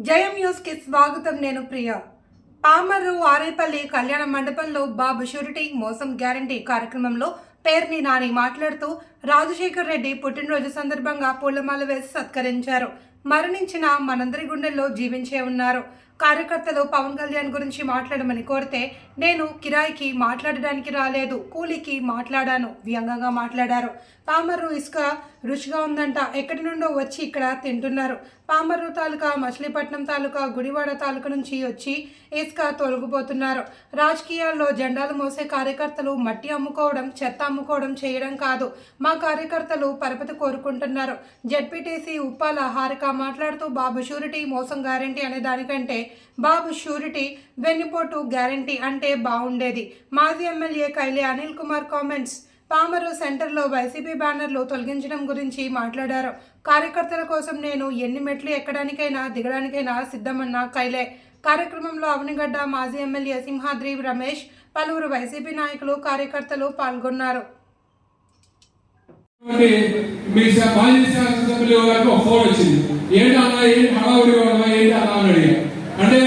జయం న్యూస్కి స్వాగతం నేను ప్రియ. పామర్రు ఆరేపల్లి కళ్యాణ మండపంలో బాబు షూరిటీ మోసం గ్యారంటీ కార్యక్రమంలో పేర్ని నాని మాట్లాడుతూ రాజశేఖర్ రెడ్డి పుట్టినరోజు సందర్భంగా పూలమాల వేసి సత్కరించారు. మరణించిన మనందరి గుండెల్లో జీవించే ఉన్నారు. కార్యకర్తలు పవన్ కళ్యాణ్ గురించి మాట్లాడమని కోరితే నేను కిరాయికి మాట్లాడడానికి రాలేదు కూలికి మాట్లాడాను వ్యంగంగా మాట్లాడారు. పామర్రు ఇసుక రుచిగా ఉందంట ఎక్కడి నుండో వచ్చి ఇక్కడ తింటున్నారు. పామర్రు తాలూకా మచిలీపట్నం తాలూకా గుడివాడ తాలూకా నుంచి వచ్చి ఇసుక తొలగిపోతున్నారు. రాజకీయాల్లో జెండాలు మోసే కార్యకర్తలు మట్టి అమ్ముకోవడం చెత్త అమ్ముకోవడం చేయడం కాదు. మా మా కార్యకర్తలు పరపతి కోరుకుంటున్నారు. జడ్పీటీసీ ఉప్పాల హారిక మాట్లాడుతూ బాబు షూరిటీ మోసం గ్యారంటీ అనే దానికంటే బాబు షూరిటీ వెన్నుపోటు గ్యారంటీ అంటే బాగుండేది మాజీ ఎమ్మెల్యే కైలే అనిల్ కుమార్ కామెంట్స్ పామరు సెంటర్లో వైసీపీ బ్యానర్లు తొలగించడం గురించి మాట్లాడారు. కార్యకర్తల కోసం నేను ఎన్ని మెట్లు ఎక్కడానికైనా దిగడానికైనా సిద్ధమన్న కైలే. కార్యక్రమంలో అవనిగడ్డ మాజీ ఎమ్మెల్యే సింహాద్రి రమేష్ పలువురు వైసీపీ నాయకులు కార్యకర్తలు పాల్గొన్నారు. మీ శా- మాజీ శాసనసభ్యులు గారికి ఒక ఫోన్ వచ్చింది. ఏంటి అన్న ఏంటి హడావుడి అన్న ఏంటి అన్న అని అడిగా. అంటే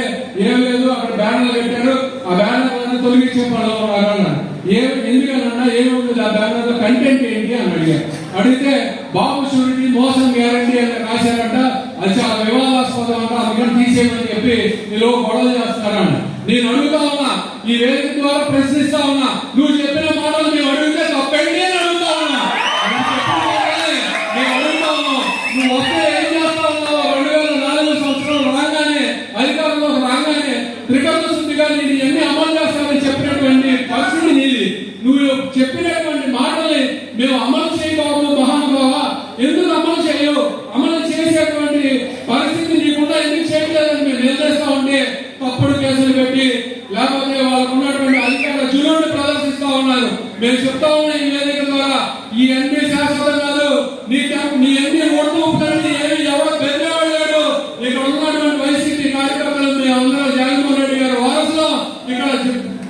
ఏం లేదు అక్కడ బ్యానర్ పెట్టాడు ఆ బ్యానర్లను తొలగించే పడవ ఉన్నారు ఏం ఎందుకన్నా ఏముంది ఆ బ్యానర్లో కంటెంట్ ఏంటి అని అడిగా. అడిగితే బాబు షూరిటీ మోసం గ్యారంటీ అని రాశారంట. అది చాలా వివాదాస్పదం అంట అందుకని తీసేయమని చెప్పి నీలో గొడవ చేస్తారన్న. నేను అడుగుతా ఉన్నా ఈ వేదిక ద్వారా ప్రశ్నిస్తా ఉన్నా. నువ్వు చెప్పిన మాటలు మేము అడిగితే తప్పండి అని అడుగుతా ఉన్నా నువ్వు చెప్పిన మాటలే మేము అడుగుతా ఉన్నాం నువ్వు వస్తే ఏం చేస్తా ఉన్నావు రెండు వేల నాలుగు సంవత్సరం రాగానే అధికారంలోకి రాగానే త్రికరణ శుద్ధిగా నేను ఎన్ని అమలు చేస్తానని చెప్పినటువంటి పరిస్థితి నీది నువ్వు చెప్పినటువంటి మాటల్ని మేము అమలు చేయబాబు మహానుభావ ఎందుకు అమలు చేయవు అమలు చేసేటువంటి పరిస్థితి నీకుండా ఎందుకు చేయలేదని మేము నిలదీస్తా ఉంటే తప్పుడు కేసులు పెట్టి లేకపోతే వాళ్ళకు ఉన్నటువంటి అధికార జులుని ప్రదర్శిస్తా ఉన్నారు. మేము చెప్తా ఉన్న ఈ వేదిక ద్వారా ఈ ఎన్ని శాశ్వతం కాదు నీ నీ ఎన్ని ఓట్లు ఊపుతారని ఏమి ఎవరు బెదిరేవాడు లేడు. ఇక్కడ ఉన్నటువంటి వైసీపీ కార్యకర్తలు మీ అందరూ జగన్మోహన్ రెడ్డి గారు వారసులో. ఇక్కడ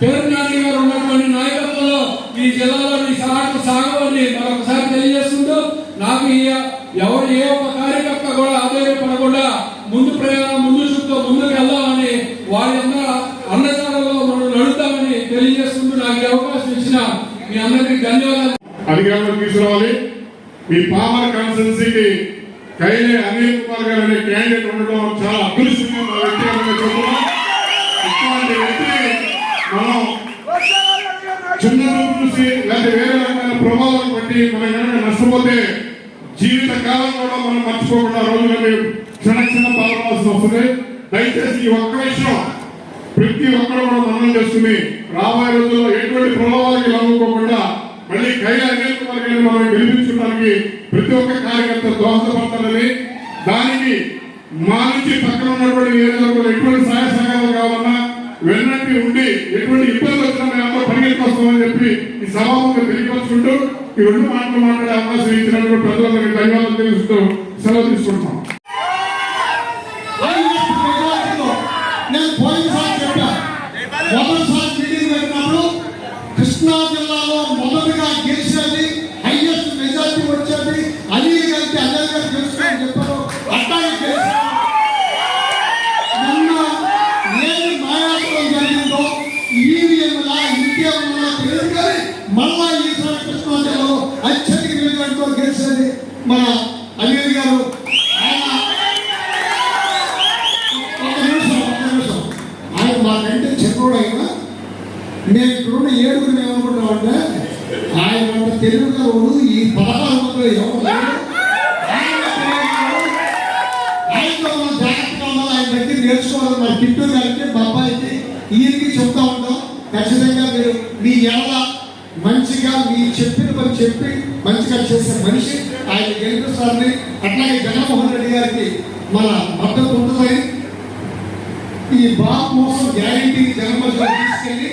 పేరు నాని గారు ఉన్నటువంటి నాయకత్వంలో ఈ జిల్లా ఈ సలాట్లు సాగవని మరొకసారి తెలియజేస్తుంటూ నాకు ఈ ఎవరు ఏ ఒక్క కార్యకర్త కూడా ఆధారపడకుండా ముందు ప్రయాణం ముందు చూపుతో ముందుకు వెళ్దామని వారి అందరూ అన్నదానంలో మనం నడుద్దామని తెలియజేస్తుంటూ నాకు ఈ అవకాశం ఇచ్చిన మీ అందరికీ ధన్యవాదాలు. అధికారంలోకి తీసుకురావాలి. మీ పామర్ కాన్స్టెన్సీకి కైలే అనిల్ కుమార్ గారు అనే క్యాండిడేట్ ఉండడం చాలా అదృష్టంగా ఇటువంటి వ్యక్తిని మనం చిన్న చూపు చూసి లేదా వేరే రకమైన ప్రభావం బట్టి మనం కనుక నష్టపోతే జీవిత కాలం కూడా మనం మర్చిపోకుండా రోజులని క్షణ క్షణ పాల్గొనాల్సి వస్తుంది. దయచేసి ఈ ఒక్క విషయం ప్రతి ఒక్కరు కూడా మనం చేసుకుని రాబోయే రోజుల్లో ఎటువంటి ప్రభావానికి లొంగకోకుండా మళ్ళీ కైలా నియోజకవర్గాన్ని మనం గెలిపించడానికి ప్రతి ఒక్క కార్యకర్త దోహదపడతారని దానికి మా నుంచి పక్కన ఉన్నటువంటి నియోజకవర్గంలో ఎటువంటి సహాయ సహకారాలు కావాలన్నా వెన్నట్టు ఉండి ఎటువంటి ఇబ్బందులు వచ్చినా మేము పరిగెత్తుకొస్తామని చెప్పి ఈ సభాముఖంగా తెలియపరుచుకుంటూ ఈ రెండు మాటలు మాట్లాడే అవకాశం ఇచ్చినటువంటి ప్రజలందరికీ ధన్యవాదాలు తెలుస్తూ సెలవు తీసుకుంటున్నాం. మళ్ళా ఈసారి కృష్ణా జిల్లాలో అత్యధిక మెజార్టీతో గెలిచేది మన అనిల్ గారు. ఆయన మాకంటే చిన్నోడు అయినా మేము ఇక్కడున్న ఏడుగురు ఏమనుకుంటామంటే ఆయన అంత తెలుగుగా ఈ పదహారు మందిలో ఎవరు దగ్గర నేర్చుకోవాలి. మా కిట్టు గారికి మా అబ్బాయికి ఈయనకి చెప్తా ఉంటాం. ఖచ్చితంగా మీరు మీ ఎలా మంచిగా మీ చెప్పిన పని చెప్పి మంచిగా చేసే మనిషి ఆయన గెలిపిస్తారని అట్లాగే జగన్మోహన్ రెడ్డి గారికి మన మద్దతు ఉంటుందని ఈ బాబు మోసం గ్యారంటీ జగన్మోహన్ రెడ్డి తీసుకెళ్ళి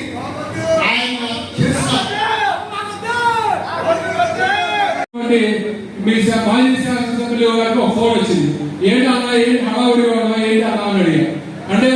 ఆయన మీ మాజీ శాసనసభ్యులు గారికి ఒక ఫోన్ వచ్చింది? ఏంటి అన్న ఏంటి హడావుడి అన్నా ఏంటి అన్నా అని అడిగారు. అంటే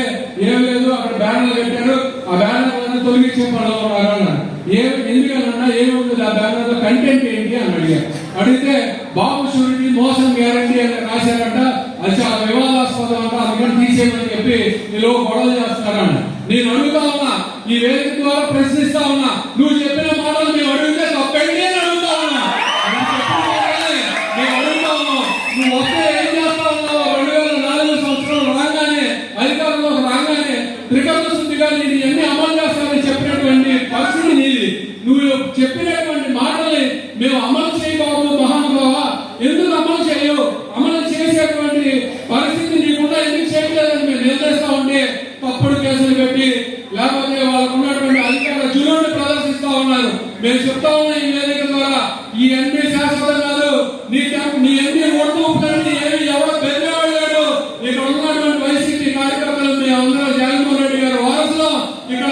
బ్యానర్లను తొలగించే పనులు ఉన్నారు అన్నారు ఏ ఎందుకన్నా ఏముంది ఆ బ్యానర్లో కంటెంట్ ఏంటి అని అడిగా అడిగితే బాబు సూర్యుడిని మోసం గ్యారంటీ అని రాశారంట. అది చాలా వివాదాస్పదం అంట. అందుకని తీసేయమని చెప్పి నీలో గొడవ చేస్తారని నేను అడుగుతా ఉన్నా. ఈ వేదిక ద్వారా ప్రశ్నిస్తా ఉన్నా. నువ్వు చెప్పిన మాటలు మేము అడిగితే తప్పండి అని అడుగుతా ఉన్నా నువ్వు చెప్పిన మాటలే మేము అడుగుతా ఉన్నాం నువ్వు వస్తే ఏం చేస్తా ఉన్నావు రెండు వేల నాలుగు సంవత్సరం రాగానే అధికారంలోకి రాగానే త్రికరణ శుద్ధిగా నేను ఎన్ని అమలు చేస్తానని చెప్పినటువంటి పరిస్థితి నీది నువ్వు చెప్పినటువంటి మాటల్ని మేము అమలు చేయబాబు మహానుభావ. ఎందుకు అమలు చేయవు అమలు చేసేటువంటి పరిస్థితి నీకుండా ఎందుకు చేయలేదని మేము నిలదీస్తా ఉంటే తప్పుడు కేసులు పెట్టి లేకపోతే వాళ్ళకు ఉన్నటువంటి అధికార జులుని ప్రదర్శిస్తా ఉన్నారు. మేము చెప్తా ఉన్న ఈ వేదిక ద్వారా. ఈ ఎన్ని శాశ్వతం కాదు నీ కా- నీ ఎన్ని ఓట్లు ఊపుతారని ఏమి ఎవరు బెదిరేవాడు ఇక్కడ ఉన్నటువంటి వైసీపీ కార్యకర్తలు మీ అందరూ జగన్మోహన్ రెడ్డి గారు వారసులు ఇక్కడ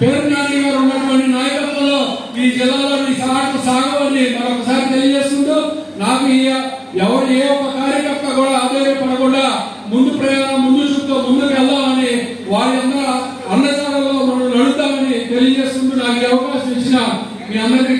పేరు నాని గారు ఉన్నటువంటి నాయకత్వంలో ఈ జిల్లాలో ఈ సాగు సాగవని మరొకసారి తెలియజేస్తుంటూ నాకు ఈ ఎవరు ఏ ఒక్క కార్యకర్త కూడా ఆధారపడకుండా ముందు ప్రయాణం ముందు చూపుతో ముందుకు వెళ్దామని వారి అందరూ అన్నదానంలో మనం నడుతామని తెలియజేస్తుంటూ నాకు అవకాశం ఇచ్చిన మీ అందరికీ